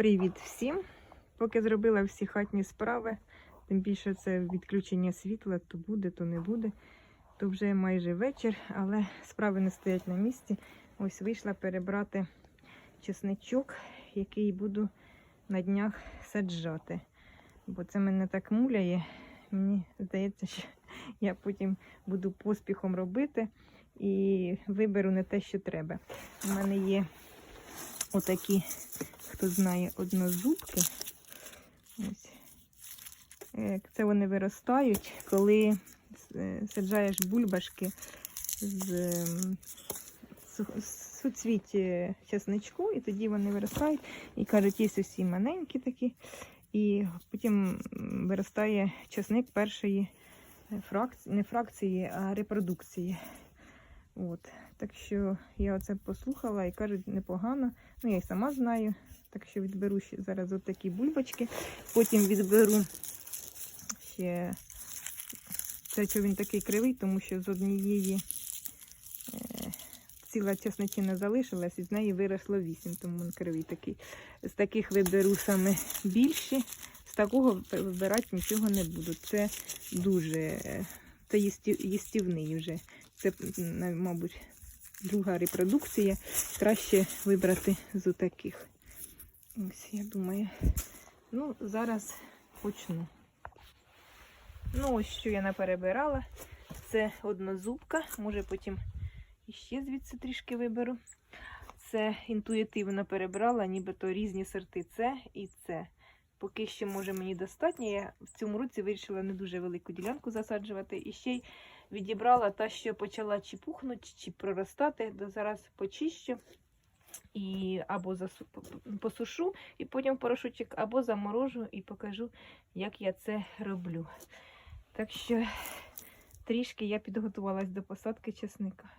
Привіт всім! Поки зробила всі хатні справи, тим більше це відключення світла, то буде, то не буде. То вже майже вечір, але справи не стоять на місці. Ось вийшла перебрати чесничок, який буду на днях саджати. Бо це мене так муляє. Мені здається, що я потім буду поспіхом робити і виберу не те, що треба. У мене є отакі хто знає, однозубки. Ось. Це вони виростають, коли е, саджаєш бульбашки з ем, су- е, чесничку, і тоді вони виростають. І кажуть, є усі маленькі такі. І потім виростає чесник першої фракції, не фракції, а репродукції. От. Так що я оце послухала і кажуть, непогано. Ну, я й сама знаю. Так що відберу ще зараз от бульбочки. Потім відберу ще це, що він такий кривий, тому що з однієї е, ціла чесничина залишилась, і з неї виросло вісім, тому він кривий такий. З таких виберу саме більші. З такого вибирати нічого не буду. Це дуже е, це їстівний вже. Це, мабуть, друга репродукція. Краще вибрати з таких. Ось, я думаю. Ну, зараз почну. Ну, ось що я наперебирала. Це однозубка. Може потім іще звідси трішки виберу. Це інтуїтивно перебрала, нібито різні сорти це і це. Поки що, може, мені достатньо. Я в цьому році вирішила не дуже велику ділянку засаджувати. І ще й відібрала та, що почала чи пухнути, чи проростати. Зараз почищу і або засу... посушу, і потім порошочок, або заморожу і покажу, як я це роблю. Так що трішки я підготувалась до посадки чесника.